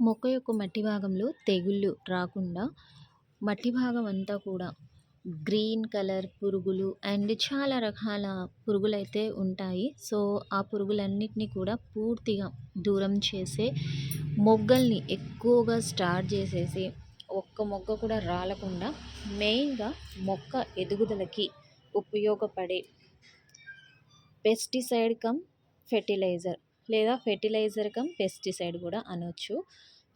మొక్క యొక్క మట్టి భాగంలో తెగుళ్ళు రాకుండా మట్టి భాగం అంతా కూడా గ్రీన్ కలర్ పురుగులు అండ్ చాలా రకాల పురుగులైతే ఉంటాయి. సో ఆ పురుగులన్నిటిని కూడా పూర్తిగా దూరం చేసే మొగ్గల్ని ఎక్కువగా స్టార్ట్ చేసేసి ఒక్క మొగ్గ కూడా రాలకుండా మెయిన్గా మొక్క ఎదుగుదలకి ఉపయోగపడే పెస్టిసైడ్ కమ్ ఫెర్టిలైజర్. లేదా ఫెర్టిలైజర్ కమ్ పెస్టిసైడ్ కూడా అనొచ్చు.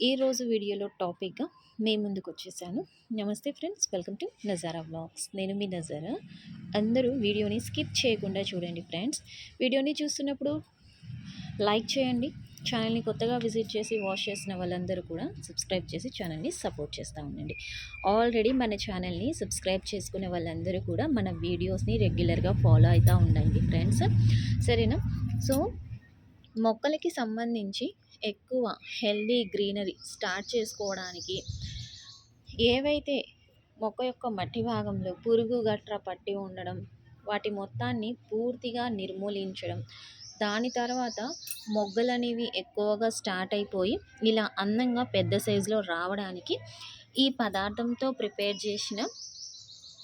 ఈరోజు వీడియోలో టాపిక్గా మీ ముందుకు వచ్చేసాను. నమస్తే friends welcome to Nazara blogs నేను మీ నజారా. అందరూ వీడియోని స్కిప్ చేయకుండా చూడండి ఫ్రెండ్స్. వీడియోని చూస్తున్నప్పుడు లైక్ చేయండి. ఛానల్ని కొత్తగా విజిట్ చేసి వాచ్ చేసిన వాళ్ళందరూ కూడా సబ్స్క్రైబ్ చేసి ఛానల్ని సపోర్ట్ చేస్తూ ఉండండి. ఆల్రెడీ మన ఛానల్ని సబ్స్క్రైబ్ చేసుకునే వాళ్ళందరూ కూడా మన వీడియోస్ని రెగ్యులర్గా ఫాలో అవుతూ ఉండండి ఫ్రెండ్స్. సరేనా? సో మొక్కలకి సంబంధించి ఎక్కువ హెల్దీ గ్రీనరీ స్టార్ట్ చేసుకోవడానికి ఏవైతే మొక్క యొక్క మట్టి భాగంలో పురుగు గట్ర పట్టి ఉండడం వాటి మొత్తాన్ని పూర్తిగా నిర్మూలించడం దాని తర్వాత మొగ్గలు అనేవి ఎక్కువగా స్టార్ట్ అయిపోయి ఇలా అందంగా పెద్ద సైజులో రావడానికి ఈ పదార్థంతో ప్రిపేర్ చేసిన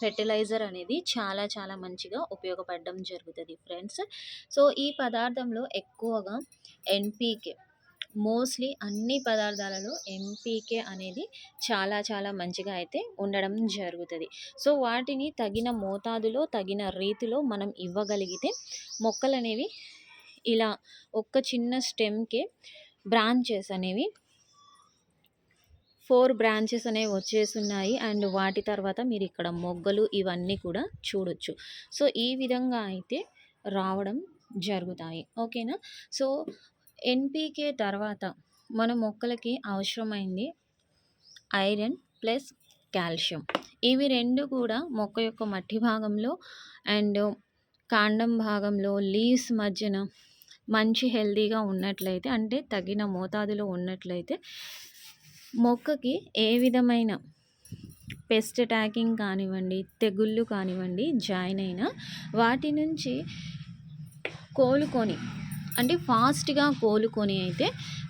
ఫెర్టిలైజర్ అనేది చాలా చాలా మంచిగా ఉపయోగపడడం జరుగుతుంది ఫ్రెండ్స్. సో ఈ పదార్థంలో ఎక్కువగా ఎన్పీకే మోస్ట్లీ అన్ని పదార్థాలలో ఎంపీకే అనేది చాలా చాలా మంచిగా అయితే ఉండడం జరుగుతుంది. సో వాటిని తగిన మోతాదులో తగిన రీతిలో మనం ఇవ్వగలిగితే మొక్కలు అనేవి ఇలా ఒక్క చిన్న స్టెమ్కే బ్రాంచెస్ అనేవి ఫోర్ బ్రాంచెస్ అనేవి వచ్చేస్తున్నాయి అండ్ వాటి తర్వాత మీరు ఇక్కడ మొగ్గలు ఇవన్నీ కూడా చూడొచ్చు. సో ఈ విధంగా అయితే రావడం జరుగుతాయి. ఓకేనా? సో ఎన్పికే తర్వాత మన మొక్కలకి అవసరమైంది ఐరన్ ప్లస్ కాల్షియం. ఇవి రెండు కూడా మొక్క యొక్క మట్టి భాగంలో అండ్ కాండం భాగంలో లీవ్స్ మధ్యన మంచి హెల్దీగా ఉన్నట్లయితే అంటే తగిన మోతాదులో ఉన్నట్లయితే మొక్కకి ఏ విధమైన పెస్ట్ అటాకింగ్ కానివ్వండి తెగుళ్ళు కానివ్వండి జాయిన్ అయినా వాటి నుంచి కోలుకొని అంటే ఫాస్ట్గా కోలుకొని అయితే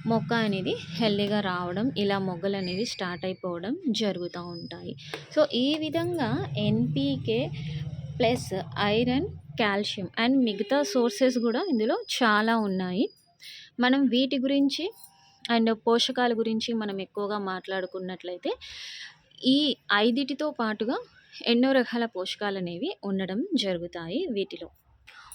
మొక్క అనేది హెల్దీగా రావడం ఇలా మొగ్గలు అనేవి స్టార్ట్ అయిపోవడం జరుగుతూ ఉంటాయి. సో ఈ విధంగా NPK plus iron calcium and మిగతా సోర్సెస్ కూడా ఇందులో చాలా ఉన్నాయి. మనం వీటి గురించి అండ్ పోషకాల గురించి మనం ఎక్కువగా మాట్లాడుకున్నట్లయితే ఈ ఐదిటితో పాటుగా ఎన్నో రకాల పోషకాలు అనేవి ఉండడం జరుగుతాయి వీటిలో.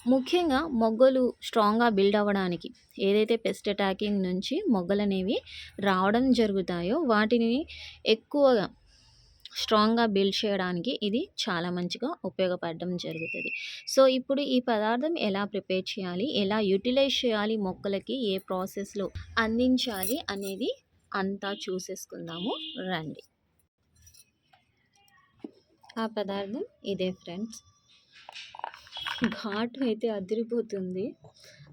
ముఖ్యంగా మొగ్గలు స్ట్రాంగ్గా బిల్డ్ అవ్వడానికి ఏదైతే పెస్ట్ అటాకింగ్ నుంచి మొగ్గలు అనేవి రావడం జరుగుతాయో వాటిని ఎక్కువగా స్ట్రాంగ్గా బిల్డ్ చేయడానికి ఇది చాలా మంచిగా ఉపయోగపడడం జరుగుతుంది. సో ఇప్పుడు ఈ పదార్థం ఎలా ప్రిపేర్ చేయాలి? ఎలా యూటిలైజ్ చేయాలి మొక్కలకి? ఏ ప్రాసెస్లో అందించాలి అనేది అంతా చూసేసుకుందాము. రండి. ఆ పదార్థం ఇదే ఫ్రెండ్స్. ఘాటు అయితే అదిరిపోతుంది.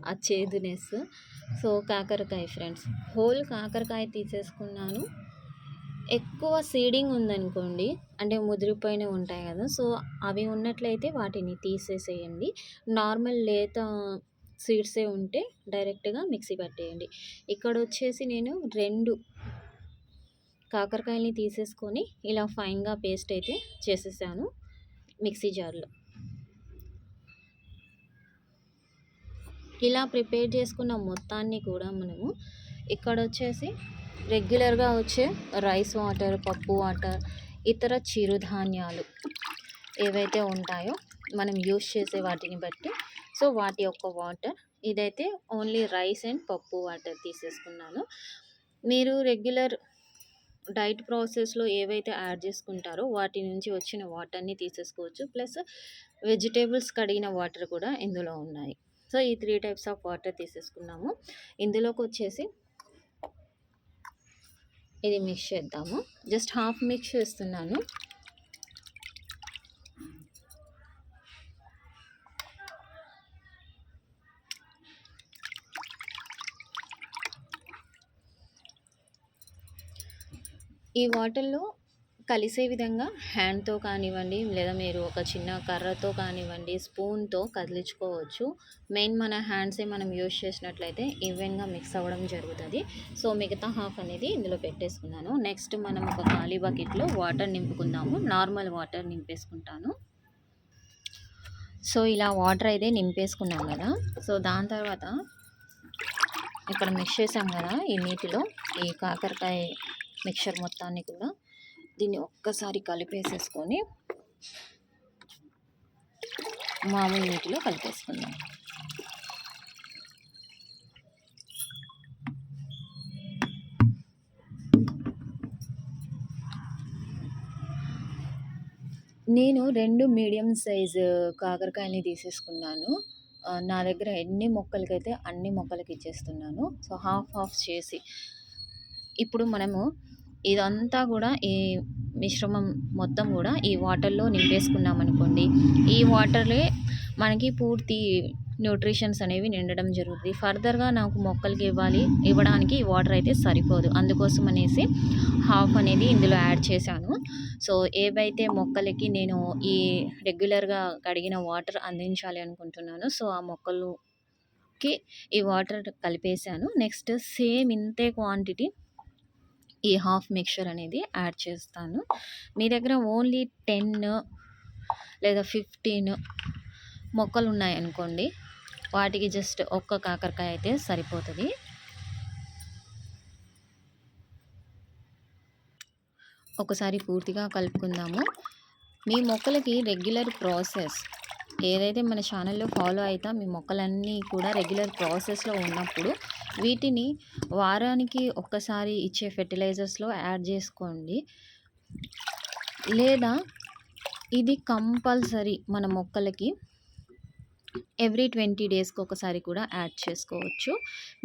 ఆ చేదునెస్. సో కాకరకాయ ఫ్రెండ్స్. హోల్ కాకరకాయ తీసేసుకున్నాను. ఎక్కువ సీడింగ్ ఉందనుకోండి అంటే ముదిరిపోయినవి ఉంటాయి కదా సో అవి ఉన్నట్లయితే వాటిని తీసేసేయండి. నార్మల్ లేత సీడ్సే ఉంటే డైరెక్ట్గా మిక్సీ పట్టేయండి. ఇక్కడ వచ్చేసి నేను రెండు కాకరకాయలని తీసేసుకొని ఇలా ఫైన్గా పేస్ట్ అయితే చేసేసాను మిక్సీ జార్లో. ఇలా ప్రిపేర్ చేసుకున్న మొత్తాన్ని కూడా మనము ఇక్కడ వచ్చేసి రెగ్యులర్గా వచ్చే రైస్ వాటర్ పప్పు వాటర్ ఇతర చిరుధాన్యాలు ఏవైతే ఉంటాయో మనం యూస్ చేసే వాటిని బట్టి. సో వాటి యొక్క వాటర్ ఇదైతే ఓన్లీ రైస్ అండ్ పప్పు వాటర్ తీసేసుకున్నాను. మీరు రెగ్యులర్ డైట్ ప్రాసెస్లో ఏవైతే యాడ్ చేసుకుంటారో వాటి నుంచి వచ్చిన వాటర్ని తీసేసుకోవచ్చు. ప్లస్ వెజిటేబుల్స్ కడిగిన వాటర్ కూడా ఇందులో ఉన్నాయి. సో ఈ త్రీ టైప్స్ ఆఫ్ వాటర్ తీసేసుకున్నాము. ఇందులోకి వచ్చేసి ఇది మిక్స్ చేద్దాము. జస్ట్ హాఫ్ మిక్స్ చేస్తున్నాను. ఈ వాటర్లో కలిసే విధంగా హ్యాండ్‌తో కానివ్వండి, లేదా మీరు ఒక చిన్న కర్రతో కానివ్వండి, స్పూన్‌తో కదిలించుకోవచ్చు. మెయిన్ మన హ్యాండ్సే మనం యూజ్ చేసినట్లయితే ఈవెన్‌గా మిక్స్ అవ్వడం జరుగుతుంది సో, మిగతా హాఫ్ అనేది ఇందులో పెట్టేసుకున్నాను. నెక్స్ట్ మనం ఒక ఖాళీ బకెట్‌లో వాటర్ నింపుకుందాము. నార్మల్ వాటర్ నింపేసుకుంటాను. సో, ఇలా వాటర్ అయితే నింపేసుకున్నాం కదా సో, దాని తర్వాత ఇక్కడ మిక్స్ చేసాం కదా ఈ నీటిలో ఈ కాకరకాయ మిక్చర్ మొత్తాన్ని కూడా దీన్ని ఒక్కసారి కలిపేసేసుకొని మామూలు నీటిలో కలిపేసుకుందాం. నేను రెండు మీడియం సైజు కాకరకాయలని తీసేసుకున్నాను. నా దగ్గర ఎన్ని మొక్కలకైతే అన్ని మొక్కలకి ఇచ్చేస్తున్నాను. సో హాఫ్ హాఫ్ చేసి ఇప్పుడు మనము ఇదంతా కూడా ఈ మిశ్రమం మొత్తం కూడా ఈ వాటర్లో నింపేసుకున్నాం అనుకోండి ఈ వాటర్లే మనకి పూర్తి న్యూట్రిషన్స్ అనేవి నిండడం జరుగుతుంది ఫర్దర్గా నాకు మొక్కలకి ఇవ్వాలి ఇవ్వడానికి ఈ వాటర్ అయితే సరిపోదు. అందుకోసం అనేసి హాఫ్ అనేది ఇందులో యాడ్ చేశాను. సో ఏవైతే మొక్కలకి నేను ఈ రెగ్యులర్గా కడిగిన వాటర్ అందించాలి అనుకుంటున్నాను సో ఆ మొక్కలుకి ఈ వాటర్ కలిపేశాను. నెక్స్ట్ సేమ్ ఇంతే క్వాంటిటీ ఈ హాఫ్ మిక్చర్ అనేది యాడ్ చేస్తాను. మీ దగ్గర ఓన్లీ టెన్ లేదా ఫిఫ్టీన్ మొక్కలు ఉన్నాయనుకోండి వాటికి జస్ట్ ఒక్క కాకరకాయ అయితే సరిపోతుంది. ఒకసారి పూర్తిగా కలుపుకుందాము. మీ మొక్కలకి రెగ్యులర్ ప్రాసెస్ ఏదైతే మన ఛానల్లో ఫాలో అవుతా మీ మొక్కలన్నీ కూడా రెగ్యులర్ ప్రాసెస్లో ఉన్నప్పుడు వీటిని వారానికి ఒక్కసారి ఇచ్చే ఫెర్టిలైజర్స్లో యాడ్ చేసుకోండి. లేదా ఇది కంపల్సరీ మన మొక్కలకి ఎవ్రీ ట్వంటీ డేస్కి ఒకసారి కూడా యాడ్ చేసుకోవచ్చు.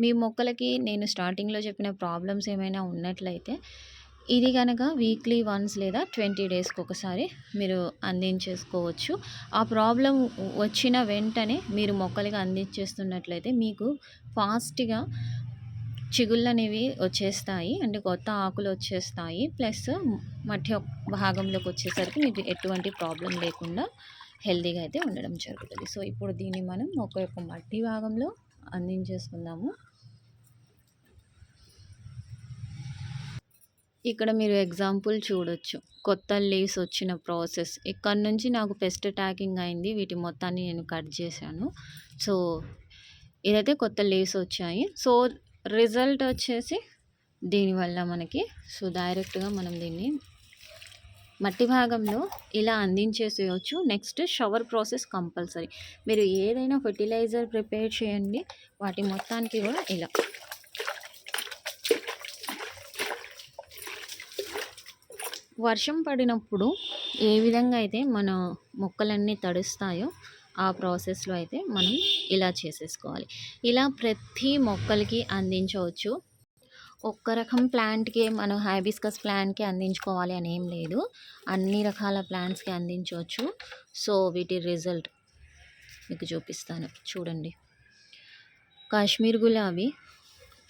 మీ మొక్కలకి నేను స్టార్టింగ్లో చెప్పిన ప్రాబ్లమ్స్ ఏమైనా ఉన్నట్లయితే ఇది కనుక వీక్లీ వన్స్ లేదా ట్వంటీ డేస్కి ఒకసారి మీరు అందించేసుకోవచ్చు. ఆ ప్రాబ్లం వచ్చిన వెంటనే మీరు మొక్కలుగా అందించేస్తున్నట్లయితే మీకు ఫాస్ట్గా చిగుళ్ళు అనేవి వచ్చేస్తాయి. అంటే కొత్త ఆకులు వచ్చేస్తాయి. ప్లస్ మధ్య భాగంలోకి వచ్చేసరికి మీకు ఎటువంటి ప్రాబ్లం లేకుండా హెల్తీగా అయితే ఉండడం జరుగుతుంది. సో ఇప్పుడు దీన్ని మనం మొక్క యొక్క మట్టి భాగంలో అందించేసుకుందాము. ఇక్కడ మీరు ఎగ్జాంపుల్ చూడొచ్చు. కొత్త లీవ్స్ వచ్చిన ప్రాసెస్. ఇక్కడ నుంచి నాకు పెస్ట్ అటాకింగ్ అయింది. వీటి మొత్తాన్ని నేను కట్ చేశాను. సో ఇదైతే కొత్త లీవ్స్ వచ్చాయి. సో రిజల్ట్ వచ్చేసి దీనివల్ల మనకి. సో డైరెక్ట్గా మనం దీన్ని మట్టి భాగంలో ఇలా అందించేసేయచ్చు. Next shower process compulsory. మీరు ఏదైనా ఫెర్టిలైజర్ ప్రిపేర్ చేయండి. వాటి మొత్తానికి కూడా ఇలా. వర్షం పడినప్పుడు ఏ విధంగా అయితే మన మొక్కలన్నీ తడుస్తాయో ఆ ప్రాసెస్లో అయితే మనం ఇలా చేసేసుకోవాలి. ఇలా ప్రతి మొక్కలకి అందించవచ్చు. ఒక్క రకం ప్లాంట్కి మనం హైబిస్కస్ ప్లాంట్కి అందించుకోవాలి అని ఏం లేదు. అన్ని రకాల ప్లాంట్స్కి అందించవచ్చు. సో వీటి రిజల్ట్ మీకు చూపిస్తాను. చూడండి. కాశ్మీర్ గులాబీ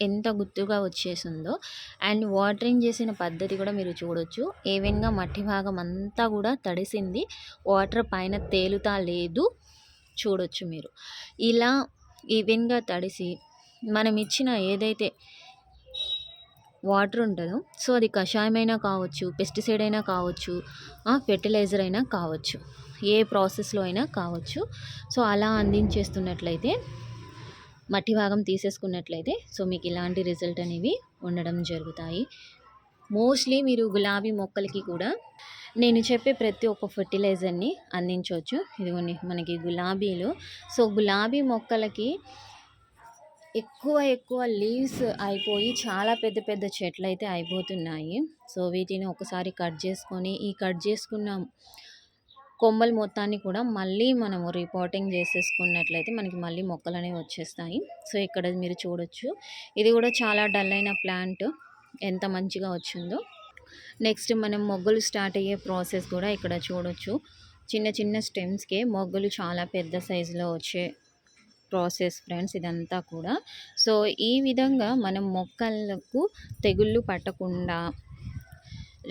ఎంత గుత్తుగా వచ్చేసిందో. అండ్ వాటరింగ్ చేసిన పద్ధతి కూడా మీరు చూడొచ్చు. ఏవెన్గా మట్టి భాగం అంతా కూడా తడిసింది. వాటర్ పైన తేలుతా లేదు. చూడొచ్చు మీరు. ఇలా ఈవెన్గా తడిసి మనం ఇచ్చిన ఏదైతే వాటర్ ఉంటుందో సో అది కషాయమైనా కావచ్చు పెస్టిసైడ్ అయినా కావచ్చు ఫెర్టిలైజర్ అయినా కావచ్చు. ఏ ప్రాసెస్లో అయినా కావచ్చు. సో అలా అందించేస్తున్నట్లయితే మట్టి భాగం తీసేసుకున్నట్లయితే సో మీకు ఇలాంటి రిజల్ట్ అనేవి ఉండడం జరుగుతాయి. మోస్ట్లీ మీరు గులాబీ మొక్కలకి కూడా నేను చెప్పే ప్రతి ఒక్క ఫర్టిలైజర్ని అందించవచ్చు. ఇదిగోండి మనకి గులాబీలు. సో గులాబీ మొక్కలకి ఎక్కువ ఎక్కువ లీవ్స్ అయిపోయి చాలా పెద్ద పెద్ద చెట్లు అయితే అయిపోతున్నాయి. సో వీటిని ఒకసారి కట్ చేసుకొని ఈ కట్ చేసుకున్న కొమ్మలు మొత్తాన్ని కూడా మళ్ళీ మనము రిపోర్టింగ్ చేసేసుకున్నట్లయితే మనకి మళ్ళీ మొక్కలు అనేవి వచ్చేస్తాయి. సో ఇక్కడ మీరు చూడొచ్చు. ఇది కూడా చాలా డల్ అయిన ప్లాంట్ ఎంత మంచిగా వచ్చిందో. నెక్స్ట్ మనం మొగ్గలు స్టార్ట్ అయ్యే ప్రాసెస్ కూడా ఇక్కడ చూడొచ్చు. చిన్న చిన్న స్టెమ్స్కే మొగ్గలు చాలా పెద్ద సైజులో వచ్చే ప్రాసెస్ ఫ్రెండ్స్ ఇదంతా కూడా. సో ఈ విధంగా మనం మొక్కలకు తెగుళ్ళు పట్టకుండా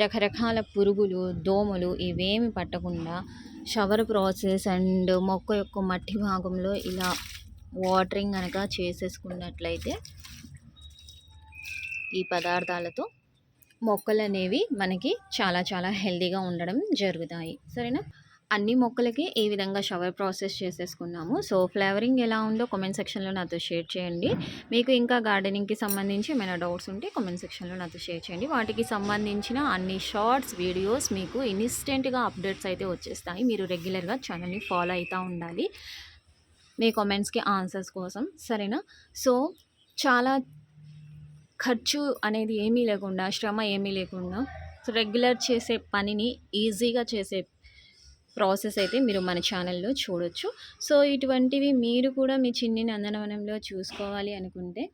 రకరకాల పురుగులు దోమలు ఇవేమి పట్టకుండా షవర్ ప్రాసెస్ అండ్ మొక్క యొక్క మట్టి భాగంలో ఇలా వాటరింగ్ కనుక చేసేసుకున్నట్లయితే ఈ పదార్థాలతో మొక్కలు అనేవి మనకి చాలా చాలా హెల్దీగా ఉండడం జరుగుతాయి. సరేనా? అన్ని మొక్కలకి ఈ విధంగా షవర్ ప్రాసెస్ చేసేసుకున్నాము. సో ఫ్లేవరింగ్ ఎలా ఉందో కామెంట్ సెక్షన్లో నాతో షేర్ చేయండి. మీకు ఇంకా గార్డెనింగ్కి సంబంధించి ఏమైనా డౌట్స్ ఉంటే కామెంట్ సెక్షన్లో నాతో షేర్ చేయండి. వాటికి సంబంధించిన అన్ని షార్ట్స్ వీడియోస్ మీకు ఇన్స్టెంట్గా అప్డేట్స్ అయితే వచ్చేస్తాయి. మీరు రెగ్యులర్గా ఛానల్ని ఫాలో అవుతూ ఉండాలి. మీ కామెంట్స్కి ఆన్సర్స్ కోసం. సరేనా? సో చాలా ఖర్చు అనేది ఏమీ లేకుండా శ్రమ ఏమీ లేకుండా రెగ్యులర్ చేసే పనిని ఈజీగా చేసే ప్రాసెస్ అయితే మీరు మన ఛానల్లో చూడొచ్చు. సో ఇటువంటివి మీరు కూడా మీ చిన్ని నందనవనంలో చూసుకోవాలి అనుకుంటే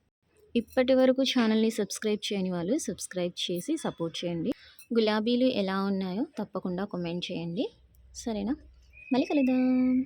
ఇప్పటి వరకు ఛానల్ని సబ్స్క్రైబ్ చేయని వాళ్ళు సబ్స్క్రైబ్ చేసి సపోర్ట్ చేయండి. గులాబీలు ఎలా ఉన్నాయో తప్పకుండా కామెంట్ చేయండి. సరేనా? మళ్ళీ కలుద్దాం.